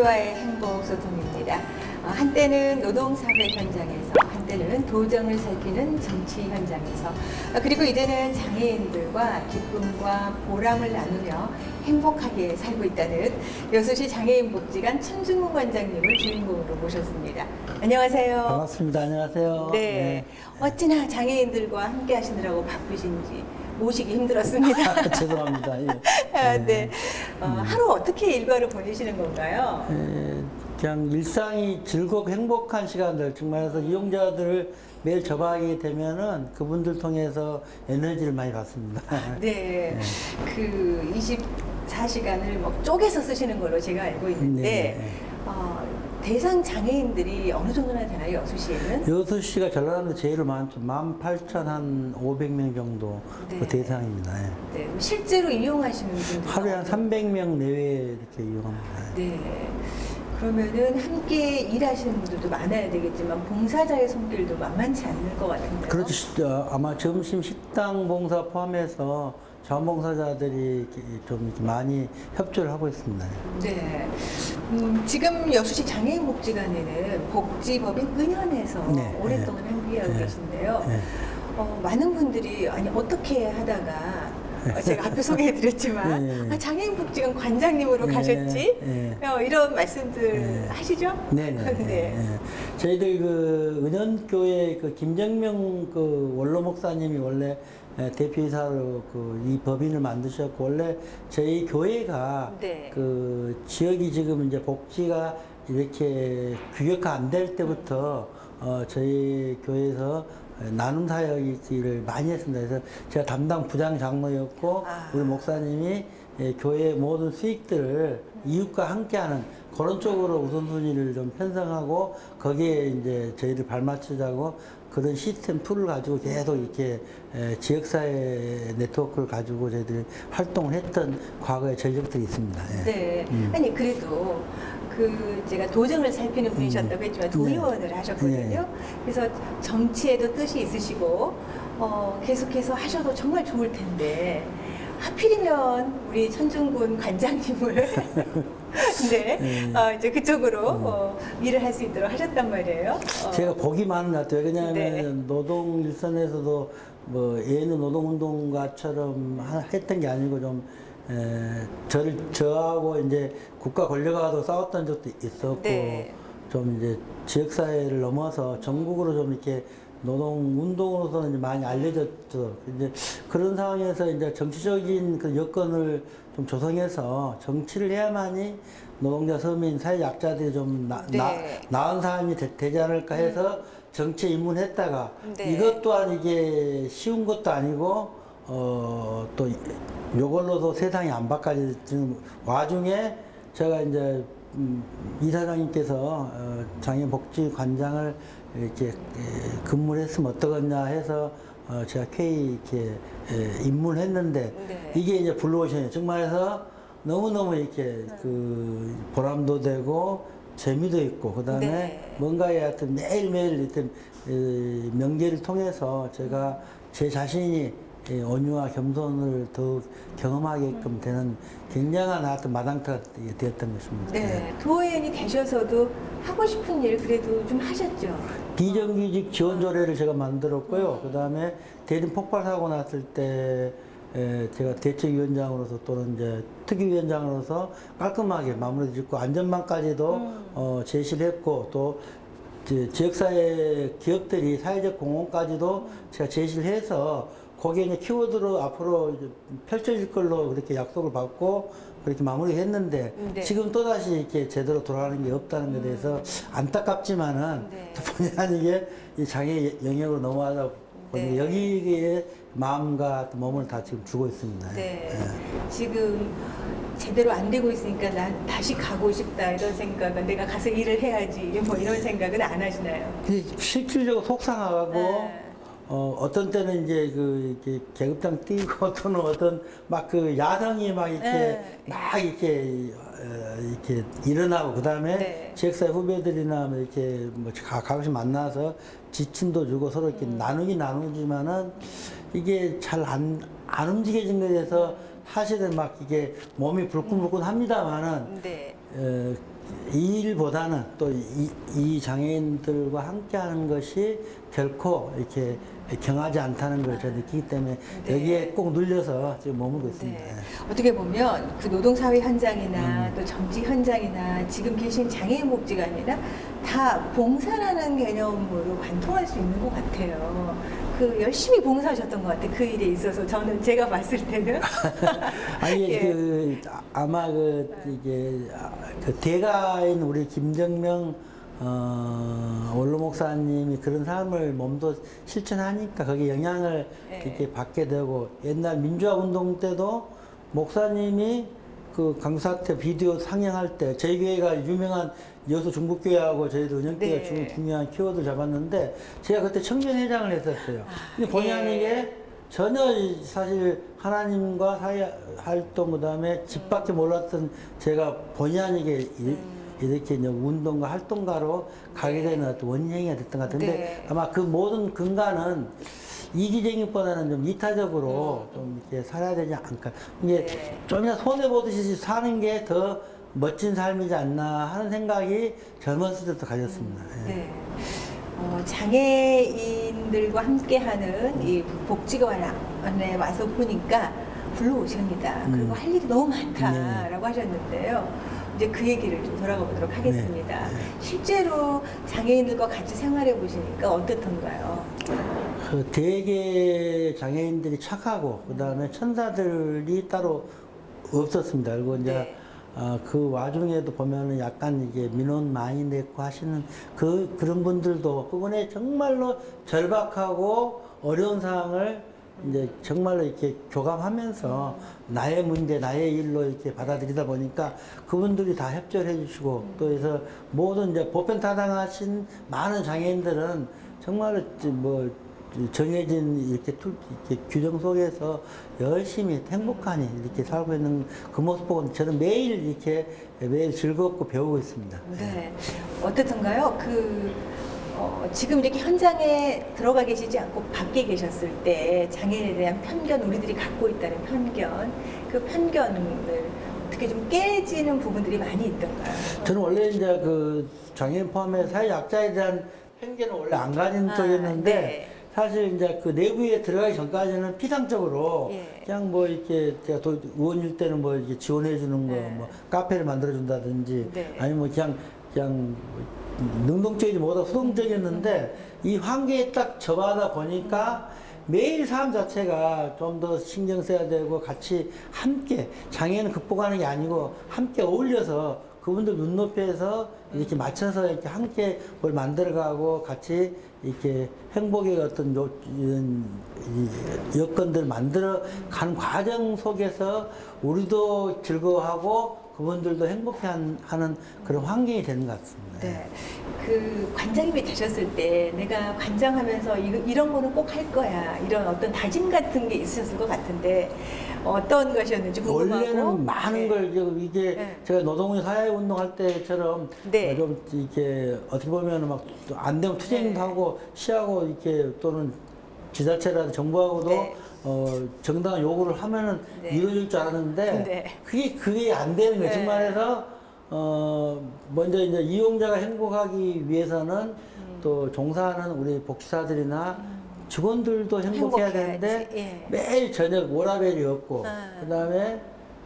동료와의 행복 소통입니다. 어, 한때는 노동사회 현장에서, 한 때는 도정을 살피는 정치 현장에서, 어, 그리고 이제는 장애인들과 기쁨과 보람을 나누며 행복하게 살고 있다는 여수시 장애인 복지관 천중문 관장님을 주인공으로 모셨습니다. 안녕하세요. 반갑습니다. 안녕하세요. 네. 어찌나 장애인들과 함께 하시느라고 바쁘신지 모시기 힘들었습니다. 네. 죄송합니다. 예. 아, 네. 어, 하루 어떻게 일과를 보내시는 건가요? 에, 그냥 일상이 즐겁고 행복한 시간들 정말해서 이용자들을 매일 접하게 되면은 그분들 통해서 에너지를 많이 받습니다. 네. 그 24시간을 뭐 쪼개서 쓰시는 걸로 제가 알고 있는데, 네. 어, 대상 장애인들이 어느 정도나 되나요, 여수 시에는? 여수 시가 전라남도 제일 많죠. 18,500명 정도 그 네. 대상입니다. 예. 네. 실제로 이용하시는 분들 하루에 한 300명 내외 이렇게 이용합니다. 네. 그러면은 함께 일하시는 분들도 많아야 되겠지만 봉사자의 손길도 만만치 않을 것 같은데요. 그렇죠. 아마 점심 식당 봉사 포함해서 자원봉사자들이 좀 이렇게 많이 협조를 하고 있습니다. 네. 음, 지금 여수시 장애인 복지관에는 복지법인 은현에서 네, 오랫동안 함께하고 네, 계신데요. 네. 어, 많은 분들이 아니 어떻게 하다가 어, 제가 앞에 소개해드렸지만 네. 아, 장애인복지관 관장님으로 네, 가셨지? 네. 어, 이런 말씀들 네. 하시죠? 네네. 네. 네. 저희들 그 은현교회 그 김정명 그 원로 목사님이 원래 에, 대표이사로 그 이 법인을 만드셨고 원래 저희 교회가 네. 그 지역이 지금 이제 복지가 이렇게 규격화 안 될 때부터 어 저희 교회에서 나눔 사역을 많이 했습니다. 그래서 제가 담당 부장 장로였고 아. 우리 목사님이 예, 교회 모든 수익들을 이웃과 함께하는 그런 쪽으로 우선순위를 좀 편성하고 거기에 이제 저희를 발맞추자고 그런 시스템 툴을 가지고 계속 이렇게 에, 지역사회 네트워크를 가지고 저희들이 활동을 했던 과거의 전력들이 있습니다. 예. 네. 음. 아니 그래도 그 제가 도정을 살피는 분이셨다고 했지만 도의원을 하셨거든요. 네. 그래서 정치에도 뜻이 있으시고 어, 계속해서 하셔도 정말 좋을 텐데 하필이면 우리 천중군 관장님을 네, 네. 어, 이제 그쪽으로 어, 일을 할 수 있도록 하셨단 말이에요. 어, 제가 복이 많은 것 같아요. 왜냐하면 네. 노동 일선에서도 뭐 예는 노동운동가처럼 하- 했던 게 아니고 좀 에, 저를 저하고 이제 국가 권력하고도 싸웠던 적도 있었고 네. 좀 이제 지역 사회를 넘어서 전국으로 좀 이렇게 노동 운동으로서는 이제 많이 알려졌죠. 이제 그런 상황에서 이제 정치적인 그 여건을 좀 조성해서 정치를 해야만이 노동자, 서민, 사회 약자들이 좀 나, 네. 나, 나은 사람이 되, 지 않을까 해서 정치에 입문했다가 네. 이것 또한 이게 쉬운 것도 아니고 어, 또 요걸로도 세상이 안 바꿔지는 와중에 제가 이제 음, 이사장님께서 어, 장애복지관장을 이렇게 에, 근무를 했으면 어떠겠냐 해서 어, 제가 K 이렇게 에, 입문을 했는데 네. 이게 이제 블루오션이에요. 정말해서 너무너무 이렇게 그 보람도 되고 재미도 있고 그다음에 네. 뭔가에 하여튼 매일매일 이렇게 에, 명제를 통해서 제가 제 자신이 이 온유와 겸손을 더욱 경험하게끔 되는 굉장한 하여튼 마당터가 되었던 것입니다. 네, 도의원이 되셔서도 하고 싶은 일 그래도 좀 하셨죠. 비정규직 지원 조례를 제가 만들었고요. 그 다음에 대림 폭발 사고 났을 때 에, 제가 대책위원장으로서 또는 이제 특위위원장으로서 깔끔하게 마무리 짓고 안전망까지도 어, 제시를 했고 또 지역사회 기업들이 사회적 공헌까지도 제가 제시를 해서 거기에 이제 키워드로 앞으로 이제 펼쳐질 걸로 그렇게 약속을 받고 그렇게 마무리했는데 네. 지금 또 다시 이렇게 제대로 돌아가는 게 없다는 것에 대해서 안타깝지만은 네. 또 본의 아니게 이 장애 영역으로 넘어가다 보니 네. 여기에 마음과 또 몸을 다 지금 주고 있습니다. 네. 예. 지금 제대로 안 되고 있으니까 난 다시 가고 싶다 이런 생각은 내가 가서 일을 해야지 뭐 이런 생각은 안 하시나요? 실질적으로 속상하고 네. 어, 어떤 때는 이제 그 이렇게 계급장 뛰고 또는 어떤 막 그 야성이 막 이렇게 네. 막 이렇게 어, 이렇게 일어나고 그 다음에 네. 지역사회 후배들이나 뭐 이렇게 뭐 가- 가끔씩 만나서 지침도 주고 서로 이렇게 나누긴 나누지만은 이게 잘 안 안 움직여진 것에 대해서 사실은 막 이게 몸이 불끈불끈 합니다만은 네. 어, 이 일보다는 또 이 장애인들과 함께하는 것이 결코 이렇게 경하지 않다는 걸 제가 느끼기 때문에 네. 여기에 꼭 눌려서 지금 머물고 있습니다. 네. 어떻게 보면 그 노동사회 현장이나 음. 또 정치 현장이나 지금 계신 장애인 복지관이나 다 봉사라는 개념으로 관통할 수 있는 것 같아요. 그 열심히 봉사하셨던 것 같아요. 그 일에 있어서 저는 제가 봤을 때는 아니 예. 그 아- 아마 그 이게 아, 그 대가인 우리 김정명 어, 원로 목사님이 그런 삶을 몸도 실천하니까 거기에 영향을 예. 이렇게 받게 되고 옛날 민주화 운동 때도 목사님이 그 강사태 비디오 상영할 때 저희 교회가 유명한 여수 중국교회하고 저희도 은영교회가 네. 중- 중요한 키워드를 잡았는데 제가 그때 청년회장을 했었어요. 근데 본의 예. 아니게 전혀 이- 사실 하나님과 사회 활동 그다음에 집 밖에 몰랐던 제가 본의 아니게 이- 음. 이렇게 이제 운동가 활동가로 가게 되는 어떤 원인이 됐던 것 같은데 네. 아마 그 모든 근간은 이기적인보다는 좀 이타적으로 좀 이렇게 살아야 되지 않을까. 이게 음. 네. 좀이나 손해 보듯이 사는 게 더 멋진 삶이지 않나 하는 생각이 젊었을 때부터 가졌습니다. 예. 네. 어, 장애인들과 함께하는 이 복지관에 와서 보니까 불러오십니다. 음. 그리고 할 일이 너무 많다라고 하셨는데요. 이제 그 얘기를 좀 돌아가 보도록 하겠습니다. 네. 실제로 장애인들과 같이 생활해 보시니까 어떻던가요? 그 되게 장애인들이 착하고 그다음에 천사들이 따로 없었습니다. 그리고 이제 네. 어, 그 와중에도 보면은 약간 이게 민원 많이 냈고 하시는 그 그런 분들도 그분의 정말로 절박하고 어려운 상황을 이제 정말로 이렇게 교감하면서 나의 문제, 나의 일로 이렇게 받아들이다 보니까 그분들이 다 협조를 해주시고 또 해서 모든 이제 보편타당하신 많은 장애인들은 정말로 뭐 정해진 이렇게 툴, 이렇게 규정 속에서 열심히 행복하니 이렇게 살고 있는 그 모습 보고 저는 매일 이렇게 매일 즐겁고 배우고 있습니다. 네. 어떻던가요? 그 어, 지금 이렇게 현장에 들어가 계시지 않고 밖에 계셨을 때 장애인에 대한 편견 우리들이 갖고 있다는 편견 그 편견을 어떻게 좀 깨지는 부분들이 많이 있던가요? 저는 원래 이제 그 장애인 포함해 사회약자에 대한 편견은 원래 안 가진 아, 쪽이었는데 네. 사실 이제 그 내부에 들어가기 전까지는 피상적으로 예. 그냥 뭐 이렇게 제가 도, 의원일 때는 뭐 이렇게 지원해 주는 거, 네. 뭐 카페를 만들어 준다든지 네. 아니면 뭐 그냥 그냥 능동적이지 못하고 수동적이었는데 이 환경에 딱 접하다 보니까 매일 삶 자체가 좀 더 신경 써야 되고 같이 함께 장애는 극복하는 게 아니고 함께 어울려서 그분들 눈높이에서 이렇게 맞춰서 이렇게 함께 뭘 만들어가고 같이 이렇게 행복의 어떤 요, 이런 이 여건들 만들어 가는 과정 속에서 우리도 즐거워하고 그분들도 행복해 하는 그런 환경이 되는 것 같습니다. 네. 그 관장님이 되셨을 때 내가 관장하면서 이, 이런 거는 꼭 할 거야. 이런 어떤 다짐 같은 게 있으셨을 것 같은데 어떤 것이었는지 궁금하고. 원래는 많은 네. 걸 이게 네. 제가 노동의 사회 운동 할 때처럼 네. 좀 이렇게 어떻게 보면 막 안 되면 투쟁도 네. 하고 시하고 이렇게 또는 지자체라든 정부하고도 네. 어, 정당한 요구를 하면은 네. 이루어질 줄 알았는데 네. 그게 그게 안 되는 거예요. 네. 즉 말해서 어 먼저 이제 이용자가 행복하기 위해서는 음. 또 종사하는 우리 복지사들이나 직원들도 행복해야 행복해야지. 되는데 예. 매일 저녁 워라벨이 없고 아. 그다음에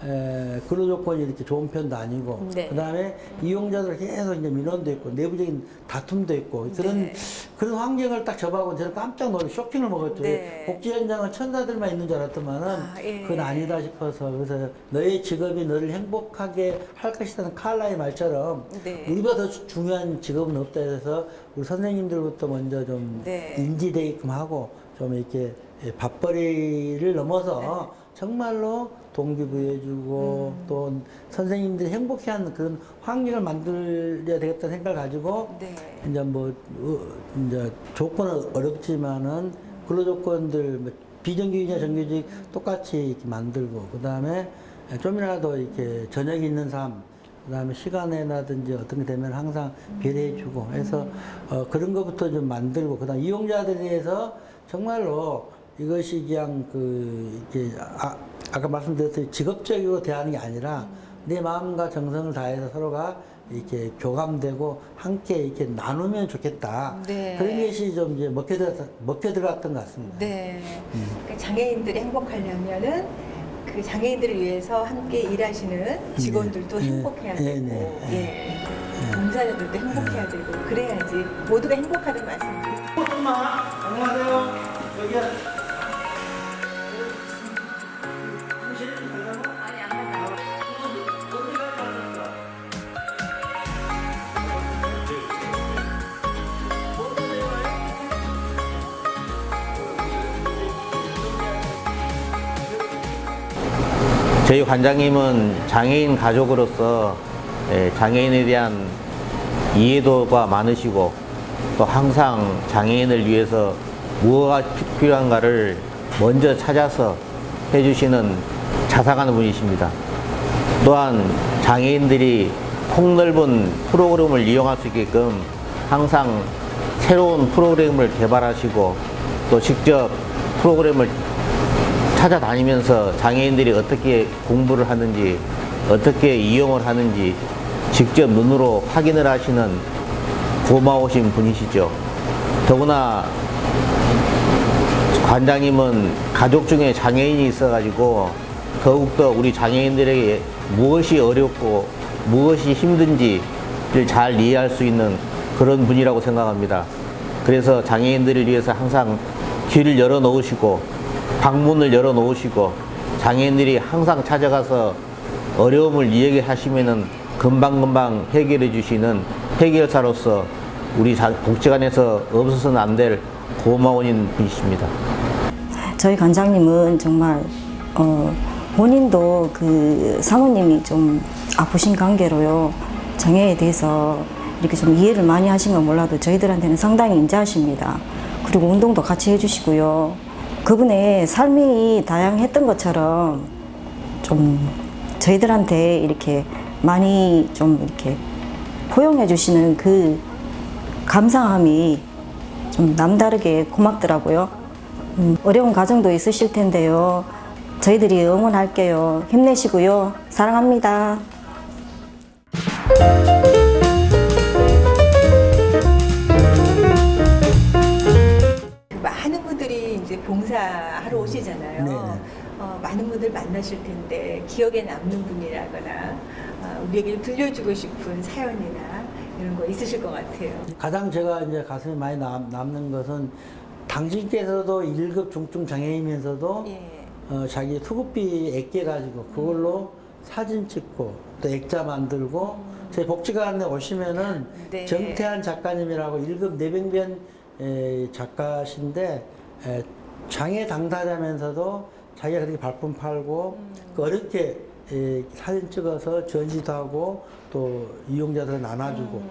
에, 근로 조건이 이렇게 좋은 편도 아니고 네. 그다음에 이용자들 계속 이제 민원도 있고 내부적인 다툼도 있고 그런 네. 그런 환경을 딱 접하고 저는 깜짝 놀라 쇼킹을 먹었죠. 네. 복지 현장은 천사들만 있는 줄 알았더만은 아, 예. 그건 아니다 싶어서 그래서 너의 직업이 너를 행복하게 할 것이라는 칼라의 말처럼 네. 우리보다 더 주- 중요한 직업은 없다 해서 우리 선생님들부터 먼저 좀 네. 인지되게끔 하고 좀 이렇게 예, 밥벌이를 넘어서 네. 정말로 동기부여해주고 음. 또 선생님들이 행복해하는 그런 환경을 만들어야 되겠다는 생각을 가지고 네. 이제 뭐 어, 이제 조건은 어렵지만은 근로 조건들 뭐 비정규직이나 정규직 똑같이 이렇게 만들고 그 다음에 좀이라도 이렇게 저녁이 있는 삶. 그다음에 시간에라든지 어떤 게 되면 항상 배려해주고 해서 어, 그런 것부터 좀 만들고 그다음 이용자들에 대해서 정말로 이것이 그냥 그 이게 아, 아까 말씀드렸듯이 직업적으로 대하는 게 아니라 내 마음과 정성을 다해서 서로가 이렇게 교감되고 함께 이렇게 나누면 좋겠다. 네. 그런 것이 좀 이제 먹혀 들어 먹혀 들어갔던 것 같습니다. 네. 그러니까 장애인들이 행복하려면은 그 장애인들을 위해서 함께 일하시는 직원들도 네. 행복해야 네. 되고, 네. 예. 봉사자들도 행복해야 되고, 그래야지 모두가 행복하다는 말씀을 엄마, 안녕하세요. 여기 저희 관장님은 장애인 가족으로서 예, 장애인에 대한 이해도가 많으시고 또 항상 장애인을 위해서 무엇가 피- 필요한가를 먼저 찾아서 해주시는 자상한 분이십니다. 또한 장애인들이 폭넓은 프로그램을 이용할 수 있게끔 항상 새로운 프로그램을 개발하시고 또 직접 프로그램을 찾아다니면서 장애인들이 어떻게 공부를 하는지 어떻게 이용을 하는지 직접 눈으로 확인을 하시는 고마우신 분이시죠. 더구나 관장님은 가족 중에 장애인이 있어가지고 더욱더 우리 장애인들에게 무엇이 어렵고 무엇이 힘든지를 잘 이해할 수 있는 그런 분이라고 생각합니다. 그래서 장애인들을 위해서 항상 길을 열어 놓으시고 방문을 열어 놓으시고 장애인들이 항상 찾아가서 어려움을 이야기하시면은 금방금방 해결해 주시는 해결사로서 우리 자- 복지관에서 없어서는 안 될 고마운 분이십니다. 저희 관장님은 정말 어, 본인도 그 사모님이 좀 아프신 관계로요 장애에 대해서 이렇게 좀 이해를 많이 하신 건 몰라도 저희들한테는 상당히 인자하십니다. 그리고 운동도 같이 해주시고요. 그분의 삶이 다양했던 것처럼 좀 저희들한테 이렇게 많이 좀 이렇게 포용해 주시는 그 감사함이 좀 남다르게 고맙더라고요. 음, 어려운 가정도 있으실 텐데요. 저희들이 응원할게요. 힘내시고요. 사랑합니다. 봉사하러 오시잖아요. 네네. 어, 많은 분들 만나실 텐데 기억에 남는 분이라거나 어, 우리에게 들려주고 싶은 사연이나 이런 거 있으실 것 같아요. 가장 제가 이제 가슴에 많이 남, 남는 것은 당신께서도 1급 중증 장애인이면서도 예. 어, 자기 수급비 액계 가지고 그걸로 사진 찍고 또 액자 만들고 제 복지관에 오시면은 네. 정태한 작가님이라고 1급 내병변 에, 작가신데 에, 장애 당사자면서도 자기가 그렇게 발품 팔고 그 어렵게 에, 사진 찍어서 전시도 하고 또 이용자들 나눠주고.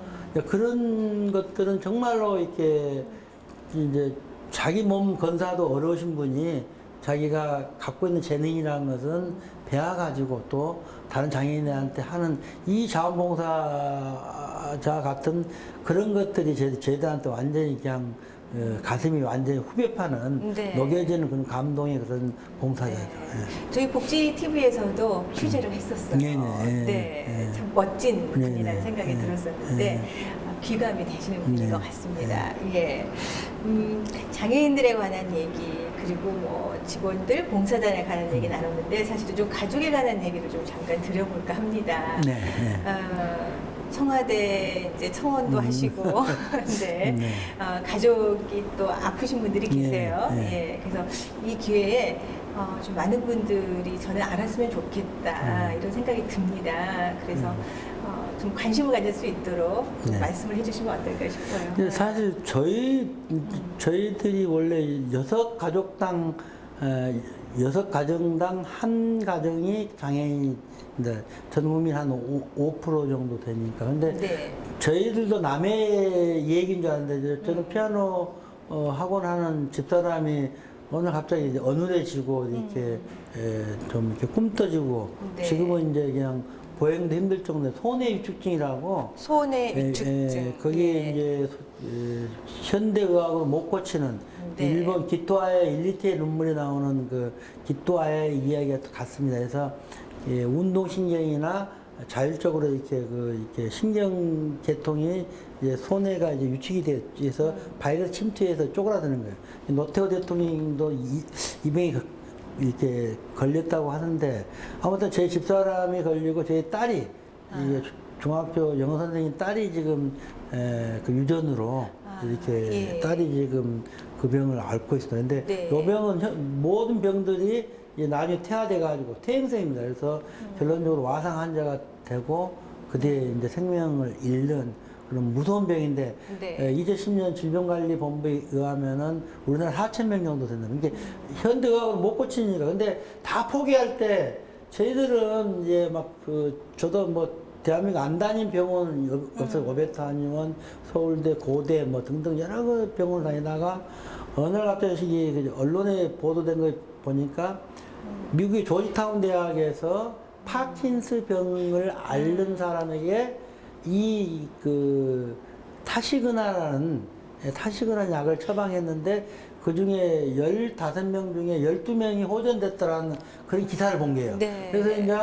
그런 것들은 정말로 이렇게 이제 자기 몸 건사도 어려우신 분이 자기가 갖고 있는 재능이라는 것은 배워가지고 또 다른 장애인한테 하는 이 자원봉사자 같은 그런 것들이 제, 저희들한테 완전히 그냥 어, 가슴이 완전히 후벼 파는 네. 녹여지는 그런 감동의 그런 봉사자죠. 예. 저희 복지 TV에서도 취재를 했었어요. 네 네. 네, 네. 참 멋진 네네. 분이라는 생각이 네. 들었었는데 네. 아, 귀감이 되시는 분인 네. 것 같습니다. 예, 음, 장애인들에 관한 얘기 그리고 뭐 직원들 봉사단에 관한 얘기 나눴는데 사실은 좀 가족에 관한 얘기를 좀 잠깐 드려볼까 합니다. 네. 네. 어, 청와대 이제 청원도 음. 하시고, 네. 네. 어, 가족이 또 아프신 분들이 네, 계세요. 네. 예, 그래서 이 기회에 어, 좀 많은 분들이 저는 알았으면 좋겠다 음. 이런 생각이 듭니다. 그래서 어, 좀 관심을 가질 수 있도록 좀 네. 말씀을 해주시면 어떨까 싶어요. 근데 사실 저희 저희들이 원래 여섯 가족당 어, 여섯 가정당 한 가정이 장애인인데 전 국민 한 5% 정도 되니까 근데 네. 저희들도 남의 얘기인 줄 알았는데 저- 저는 음. 피아노 어, 학원 하는 집사람이 오늘 갑자기 이제 어눌해지고 이렇게 에, 좀 이렇게 꿈떠지고 음. 네. 지금은 이제 그냥 보행도 힘들 정도의 손해 위축증이라고 예, 위축증. 예, 거기에 예. 이제 예, 현대 의학으로 못 고치는 네. 일본 기토아의 1, 2티의 눈물이 나오는 그 기토아의 이야기가 같습니다. 그래서 예, 운동신경이나 자율적으로 이렇게 그 이렇게 신경 계통이 이제 손해가 이제 유축이 돼서 바이러스 침투해서 쪼그라드는 거예요. 노태우 대통령도 이, 이 병이 그- 이렇게 걸렸다고 하는데 아무튼 제 집사람이 걸리고 제 딸이 이게 중학교 영어 선생님 딸이 지금 에, 그 유전으로 아, 이렇게 예. 딸이 지금 그 병을 앓고 있어요. 근데 네. 이 병은 현- 모든 병들이 이제 나중에 퇴화돼 가지고 퇴행성입니다. 그래서 음. 결론적으로 와상 환자가 되고 그 뒤에 이제 생명을 잃는 그런 무서운 병인데 네. 에, 2010년 질병관리본부에 의하면은 우리나라 4천 명 정도 된다. 이게 현대의학을 못 고치니까 근데 다 포기할 때 저희들은 이제 막 그 저도 뭐 대한민국 안 다닌 병원 없- 없어요. 오베타니원, 서울대, 고대 뭐 등등 여러 그 병원 다니다가 어느 날 갑자기 그 언론에 보도된 거 보니까 미국의 조지타운 대학에서 파킨스 병을 앓는 사람에게 이 그 타시그나라는 예, 타시그나 약을 처방했는데 그 중에 15명 중에 12명이 호전됐더라는 그런 기사를 본 거예요. 네. 그래서 이제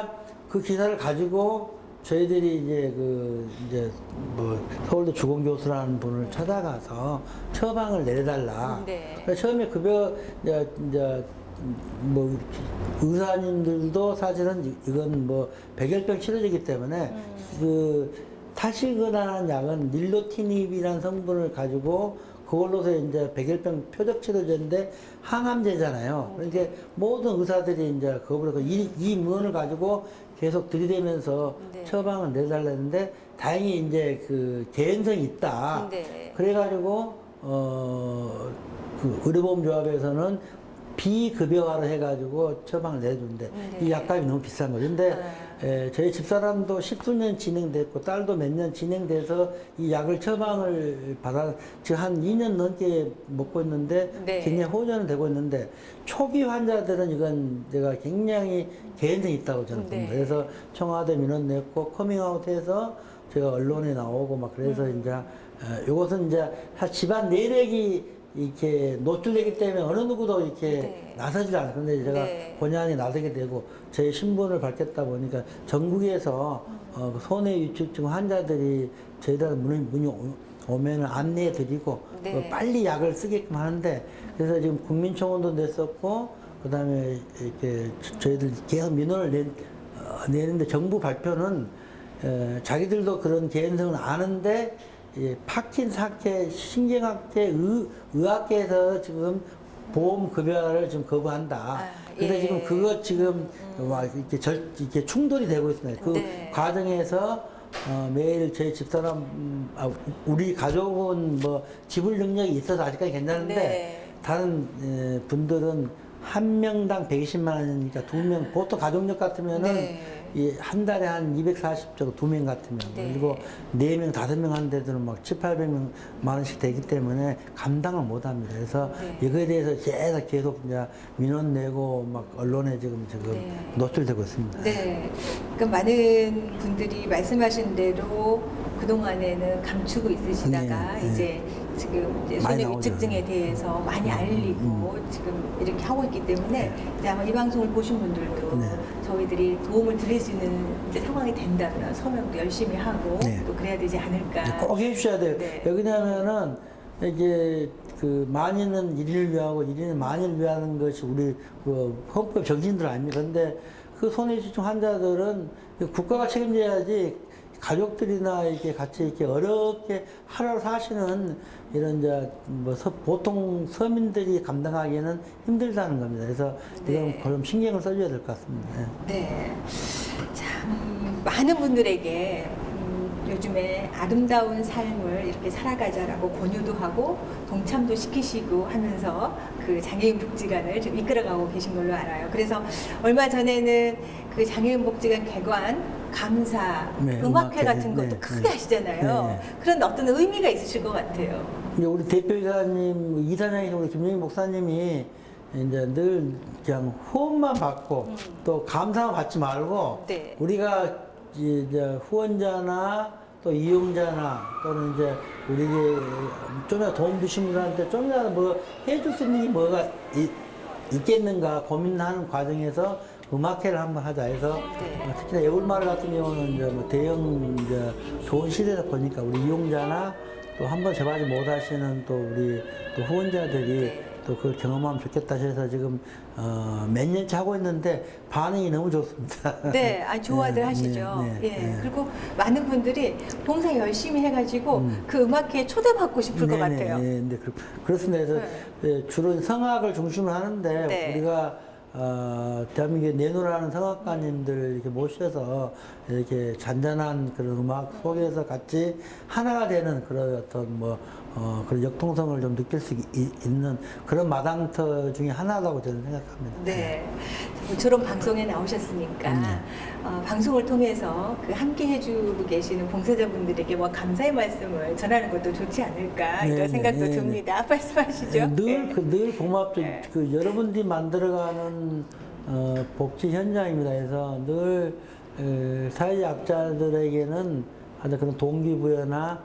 그 기사를 가지고 저희들이 이제 그 이제 뭐 서울대 주공 교수라는 분을 찾아가서 처방을 내달라. 네. 그래서 처음에 급여 이제 이제 뭐 의사님들도 사실은 이- 이건 뭐 백혈병 치료제이기 때문에 그 타시그라는 약은 닐로티닙이라는 성분을 가지고 그걸로서 이제 백혈병 표적 치료제인데 항암제잖아요. 그러니까 모든 의사들이 이제 그거보다 그 이, 이 문을 가지고 계속 들이대면서 네. 처방을 내달라는데 다행히 이제 그 개연성이 있다. 네. 그래가지고 어, 그 의료보험조합에서는 비급여화로 해가지고 처방을 내주는데 네. 이 약값이 너무 비싼 거죠. 근데 아. 에, 저희 집사람도 십수년 진행됐고 딸도 몇 년 진행돼서 이 약을 처방을 받아 지금 한 2년 넘게 먹고 있는데 네. 굉장히 호전은 되고 있는데 초기 환자들은 이건 제가 굉장히 개연성이 있다고 저는 네. 봅니다. 그래서 청와대 민원 냈고 커밍아웃해서 제가 언론에 나오고 막 그래서 음. 이제 어, 이것은 이제 사- 집안 내력이 이렇게 노출되기 때문에 어느 누구도 이렇게 네. 나서지 않아요. 근데 제가 네. 본의 아니 나서게 되고 제 신분을 밝혔다 보니까 전국에서 어, 그 손해 위축증 환자들이 저희들 문이, 문이 오- 오면은 안내해 드리고 네. 그 빨리 약을 쓰게끔 하는데 그래서 지금 국민청원도 냈었고 그다음에 이렇게 저희들 계속 민원을 낸, 어, 내는데 정부 발표는 에, 자기들도 그런 개연성을 아는데 이 파킨사학회 신경학회 의, 의학회에서 지금 보험 급여를 지금 거부한다. 아, 그래서 예. 지금 그거 지금 와 이렇게 절 이렇게 충돌이 되고 있습니다. 그 네. 과정에서 어, 매일 제 집사람 음, 아, 우리 가족은 뭐 지불 능력이 있어서 아직까지 괜찮은데 네. 다른 에, 분들은 한 명당 120만 원이니까 두 명 보통 가족력 같으면은 네. 이 한 달에 한 240 정도 두 명 같으면 네. 그리고 네 명 다섯 명 하는 데들은 막 7, 800만 원씩 되기 때문에 감당을 못 합니다. 그래서 네. 이거에 대해서 계속 계속 이제 민원 내고 막 언론에 지금 지금 네. 노출되고 있습니다. 네. 그러니까 많은 분들이 말씀하신 대로 그동안에는 감추고 있으시다가 네, 네. 이제 지금 이제 많이 나오죠. 위축증에 대해서 많이 음, 알리고 지금 이렇게 하고 있기 때문에 이제 아마 이 방송을 보신 분들도 네. 저희들이 도움을 드릴 수 있는 이제 상황이 된다면 서명도 열심히 하고 네. 또 그래야 되지 않을까. 꼭 해주셔야 돼요. 네. 여기냐면은 이게 그 만인은 일인을 위하고 일인은 만인을 위하는 것이 우리 그 헌법 정신들 아닙니까? 근데 그 손해지증 환자들은 국가가 책임져야지 가족들이나 이렇게 같이 이렇게 어렵게 하루 사시는 이런 이제 뭐 서- 보통 서민들이 감당하기에는 힘들다는 겁니다. 그래서 이건 네. 좀 신경을 써줘야 될 것 같습니다. 네. 네. 참, 많은 분들에게 음, 요즘에 아름다운 삶을 이렇게 살아가자라고 권유도 하고 동참도 시키시고 하면서 그 장애인 복지관을 좀 이끌어가고 계신 걸로 알아요. 그래서 얼마 전에는 그 장애인 복지관 개관 감사 네, 음악회 음악회. 같은 것도 네, 크게 네. 하시잖아요. 네, 네. 그런 어떤 의미가 있으실 것 같아요. 이제 우리 대표이사님, 이사장이신 우리 김영희 목사님이 이제 늘 그냥 후원만 받고 또 감사만 받지 말고 네. 우리가 이제 후원자나 또 이용자나 또는 이제 우리 좀이라도 도움 주신 분들한테 좀이라도 뭐 해줄 수 있는 게 뭐가 있, 있겠는가 고민하는 과정에서 음악회를 한번 하자 해서 네. 어, 특히나 애울마을 같은 경우는 이제 뭐 대형 이제 좋은 시대다 보니까 우리 이용자나 또 한번 접하지 못하시는 또 우리 또 후원자들이 네. 또 그걸 경험하면 좋겠다 해서 지금 어, 몇 년째 하고 있는데 반응이 너무 좋습니다. 네, 아 좋아들 네, 하시죠. 네, 네, 예. 네. 그리고 많은 분들이 봉사 열심히 해가지고 그 음악회에 초대받고 싶을 것 네네, 같아요. 네, 네, 그, 그렇습니다. 그래서 예, 주로 성악을 중심으로 하는데 네. 우리가 어, 대한민국에 내노라는 성악가님들 이렇게 모셔서 이렇게 잔잔한 그런 음악 속에서 같이 하나가 되는 그런 어떤 뭐 어, 그런 역통성을 좀 느낄 수 있, 는 그런 마당터 중에 하나라고 저는 생각합니다. 네. 저런 방송에 나오셨으니까 음. 어, 방송을 통해서 그 함께 해주고 계시는 봉사자분들에게 뭐 감사의 말씀을 전하는 것도 좋지 않을까 네, 이런 생각도 네, 네. 듭니다. 말씀하시죠. 예, 늘, 네. 그, 늘 고맙죠. 네. 그 여러분들이 만들어가는 어, 복지 현장입니다. 그래서 늘 에, 사회약자들에게는 아주 그런 동기부여나 어,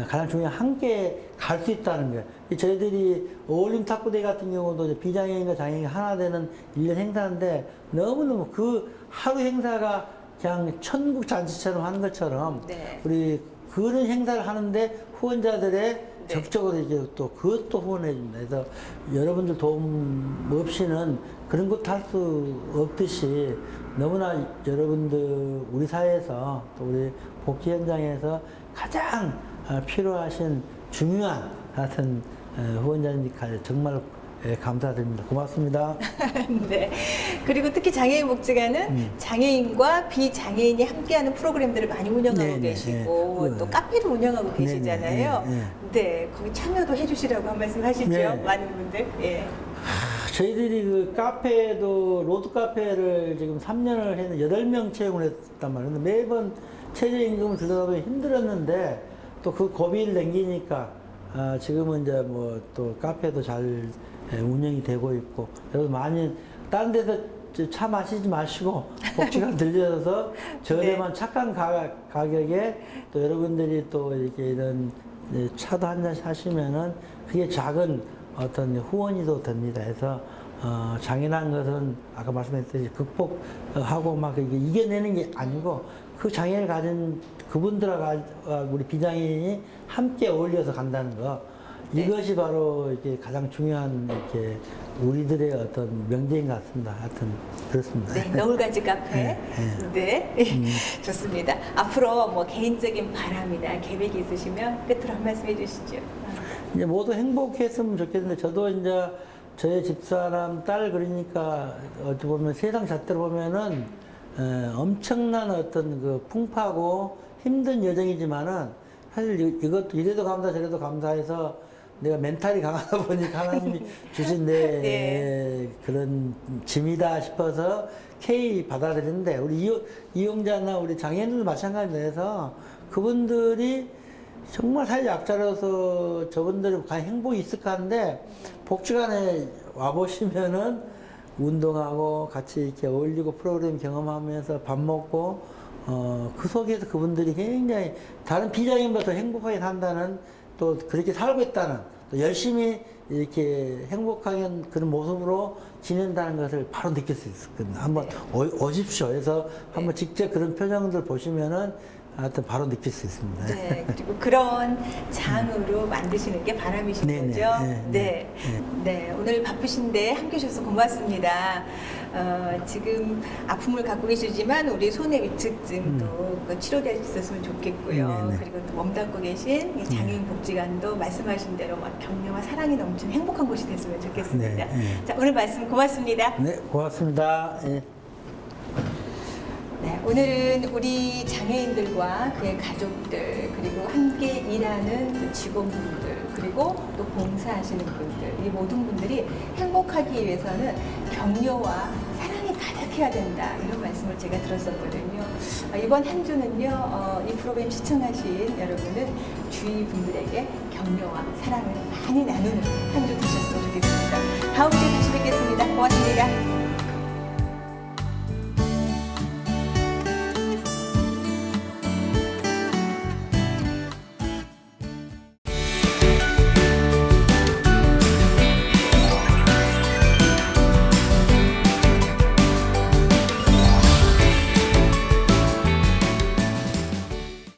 가장 중요한 함께 갈 수 있다는 거예요. 이 저희들이 어울림 탁구대 같은 경우도 비장애인과 장애인이 하나 되는 일년 행사인데 너무너무 그 하루 행사가 그냥 천국 잔치처럼 하는 것처럼 네. 우리 그런 행사를 하는데 후원자들의 네. 적극적으로 이제 또 그것도 후원해 줍니다. 그래서 여러분들 도움 없이는 그런 것도 할 수 없듯이 너무나 여러분들 우리 사회에서 또 우리 복지 현장에서 가장 어, 필요하신 중요한 같은 어, 후원자님 정말 예, 감사드립니다. 고맙습니다. 네. 그리고 특히 장애인 복지관은 음. 장애인과 비장애인이 함께하는 프로그램들을 많이 운영하고 네, 네, 계시고 네. 또 카페도 운영하고 네, 네, 계시잖아요. 네, 네, 거기 참여도 해주시라고 한 말씀 하시죠. 네. 많은 분들. 예. 저희들이 그 카페도 로드 카페를 지금 3년을 했는 8명 채용을 했단 말이에요. 근데 매번 최저임금을 보니 힘들었는데 또 그 고비를 넘기니까 아, 지금은 이제 뭐 또 카페도 잘 예, 운영이 되고 있고 여러분 많이 다른 데서 저차 마시지 마시고 복지관 들려서 저렴한 착한 가, 가격에 또 여러분들이 또 이렇게 이런 예, 차도 한 잔 사시면은 그게 작은 어떤 후원이도 됩니다. 그래서 어, 장애라는 것은 아까 말씀했듯이 극복하고 막 이게 이겨내는 게 아니고 그 장애를 가진 그분들하고 아, 우리 비장애인이 함께 어울려서 간다는 거 네. 이것이 바로 이게 가장 중요한 이렇게 우리들의 어떤 명제인 것 같습니다. 하여튼 그렇습니다. 네, 너울가지 카페. 네, 좋습니다. 앞으로 뭐 개인적인 바람이나 계획이 있으시면 끝으로 한 말씀 해주시죠. 이제 모두 행복했으면 좋겠는데 저도 이제 저의 집사람 딸 그러니까 어찌 보면 세상 잣대로 보면은 에, 엄청난 어떤 그 풍파고 힘든 여정이지만은 사실 이- 이것도 이래도 감사 저래도 감사해서 내가 멘탈이 강하다 보니까 하나님이 주신 내 네. 그런 짐이다 싶어서 K 받아들이는데 우리 이용, 이용자나 우리 장애인들도 마찬가지에서 그분들이 정말 사회 약자로서 저분들이 과연 행복이 있을까 하는데 복지관에 와보시면은 운동하고 같이 이렇게 어울리고 프로그램 경험하면서 밥 먹고 어, 그 속에서 그분들이 굉장히 다른 비장애인보다 더 행복하게 산다는 또 그렇게 살고 있다는 또 열심히 이렇게 행복하게 그런 모습으로 지낸다는 것을 바로 느낄 수 있거든요. 한번 오, 오십시오. 그래서 한번 직접 그런 표정들 보시면은 하여튼 바로 느낄 수 있습니다. 네, 그리고 그런 장으로 만드시는 게 바람이신 네, 네, 거죠? 네, 네. 네, 네, 오늘 바쁘신데 함께 해주셔서 고맙습니다. 어, 지금 아픔을 갖고 계시지만 우리 손의 위축증도 그 치료될 수 있었으면 좋겠고요. 음. 네, 네. 그리고 또 몸담고 계신 이 장애인 복지관도 말씀하신 대로 막 격려와 사랑이 넘치는 행복한 곳이 됐으면 좋겠습니다. 네, 네. 자, 오늘 말씀 고맙습니다. 네, 고맙습니다. 예. 네, 오늘은 우리 장애인들과 그의 가족들 그리고 함께 일하는 그 직원분들 그리고 또 봉사하시는 분들 이 모든 분들이 행복하기 위해서는 격려와 사랑이 가득해야 된다 이런 말씀을 제가 들었었거든요. 아, 이번 한 주는요 어, 이 프로그램 시청하신 여러분은 주위 분들에게 격려와 사랑을 많이 나누는 한 주 되셨으면 좋겠습니다. 다음 주에 다시 뵙겠습니다. 고맙습니다.